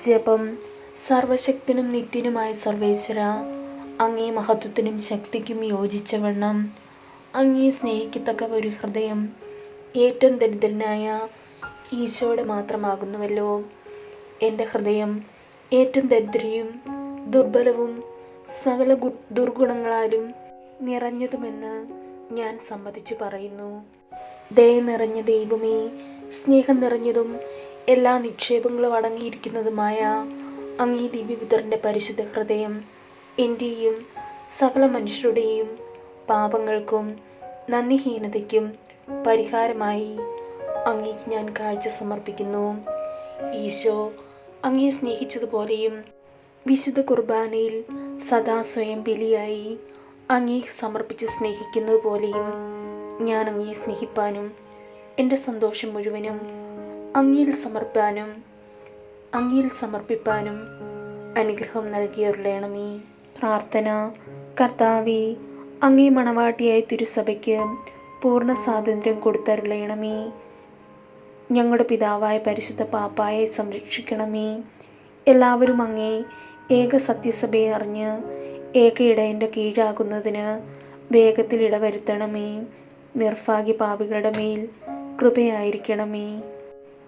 ജപം സർവശക്തനും നിത്യനുമായ സർവേശ്വര അങ്ങേ മഹത്വത്തിനും ശക്തിക്കും യോജിച്ചവണ്ണം അങ്ങേ സ്നേഹിക്കത്തക്ക ഒരു ഹൃദയം ഏറ്റവും ദരിദ്രനായ ഈശോയുടെ മാത്രമാകുന്നുവല്ലോ. എന്റെ ഹൃദയം ഏറ്റവും ദരിദ്രയും ദുർബലവും സകല ദുർഗുണങ്ങളാലും നിറഞ്ഞതുമെന്ന് ഞാൻ സമ്മതിച്ചു പറയുന്നു. ദയ നിറഞ്ഞ ദൈവമേ സ്നേഹം നിറഞ്ഞതും എല്ലാ നിക്ഷേപങ്ങളും അടങ്ങിയിരിക്കുന്നതുമായ അങ്ങീ ദിവ്യപിതറിന്റെ പരിശുദ്ധ ഹൃദയം എന്റെയും സകല മനുഷ്യരുടെയും പാപങ്ങൾക്കും നന്ദിഹീനതയ്ക്കും പരിഹാരമായി അങ്ങേക്ക് ഞാൻ കാഴ്ച സമർപ്പിക്കുന്നു. ഈശോ അങ്ങേ സ്നേഹിച്ചതുപോലെയും വിശുദ്ധ കുർബാനയിൽ സദാ സ്വയം ബലിയായി അങ്ങേ സമർപ്പിച്ച് സ്നേഹിക്കുന്നത് പോലെയും ഞാൻ അങ്ങയെ സ്നേഹിപ്പാനും എന്റെ സന്തോഷം മുഴുവനും അങ്ങയിൽ സമർപ്പാനും അങ്ങിയിൽ സമർപ്പിപ്പാനും അനുഗ്രഹം നൽകിയരുളേണമേ. പ്രാർത്ഥന കർത്താവെ അങ്ങേ മണവാട്ടിയായ തിരുസഭയ്ക്ക് പൂർണ സ്വാതന്ത്ര്യം കൊടുത്തരുളയണമേ ഞങ്ങളുടെ പിതാവായ പരിശുദ്ധ പാപ്പായെ സംരക്ഷിക്കണമേ. എല്ലാവരും അങ്ങേ ഏക സത്യസഭയെ അറിഞ്ഞ് ഏക ഇടയന്റെ കീഴാകുന്നതിന് വേഗത്തിൽ ഇടവരുത്തണമേ. നിർഭാഗ്യ പാപികളുടെ മേൽ കൃപയായിരിക്കണമേ.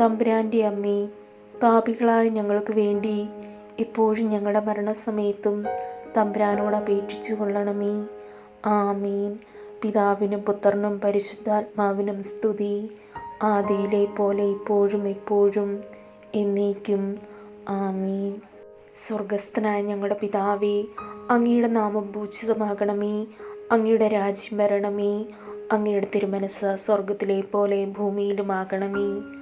തമ്പുരാന്റെ അമ്മേ പാപികളായ ഞങ്ങൾക്ക് വേണ്ടി ഇപ്പോഴും ഞങ്ങളുടെ മരണസമയത്തും തമ്പുരാനോട് അപേക്ഷിച്ചു കൊള്ളണമേ. ആമീൻ. പിതാവിനും പുത്രനും പരിശുദ്ധാത്മാവിനും സ്തുതി. ആദിയിലെ പോലെ ഇപ്പോഴും എപ്പോഴും എന്നേക്കും. ആമീൻ. സ്വർഗസ്ഥനായ ഞങ്ങളുടെ പിതാവേ അങ്ങയുടെ നാമം ഭൂഷിതമാകണമേ അങ്ങയുടെ രാജ്യം വരണമേ. അങ്ങയുടെ തിരുമനസ് സ്വർഗത്തിലെ പോലെ ഭൂമിയിലുമാകണമേ.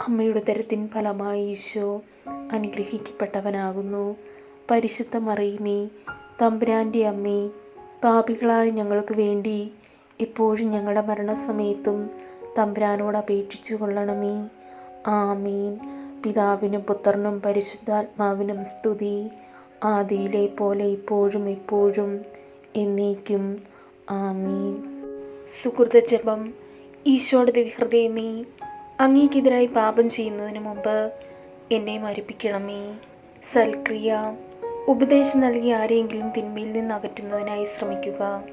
അമ്മയുടെ തരത്തിൻ ഫലമായി ഈശോ അനുഗ്രഹിക്കപ്പെട്ടവനാകുന്നു. പരിശുദ്ധ മറിയുമേ തമ്പുരാന്റെ അമ്മേ പാപികളായ ഞങ്ങൾക്ക് വേണ്ടി ഇപ്പോഴും ഞങ്ങളുടെ മരണസമയത്തും തമ്പുരാനോട് അപേക്ഷിച്ചു കൊള്ളണമേ. ആമീൻ. പിതാവിനും പുത്രനും പരിശുദ്ധാത്മാവിനും സ്തുതി. ആദിയിലെ പോലെ ഇപ്പോഴും ഇപ്പോഴും എന്നേക്കും. ആമീൻ. സുഹൃത ജപം. ഈശോയുടെ ദിവ്യഹൃദയമേ അങ്ങേക്കെതിരായി പാപം ചെയ്യുന്നതിന് മുമ്പ് എന്നെ മരിപ്പിക്കണമേ. സൽക്രിയ ഉപദേശം നൽകി ആരെയെങ്കിലും തിന്മയിൽ നിന്ന് അകറ്റുന്നതിനായി ശ്രമിക്കുക.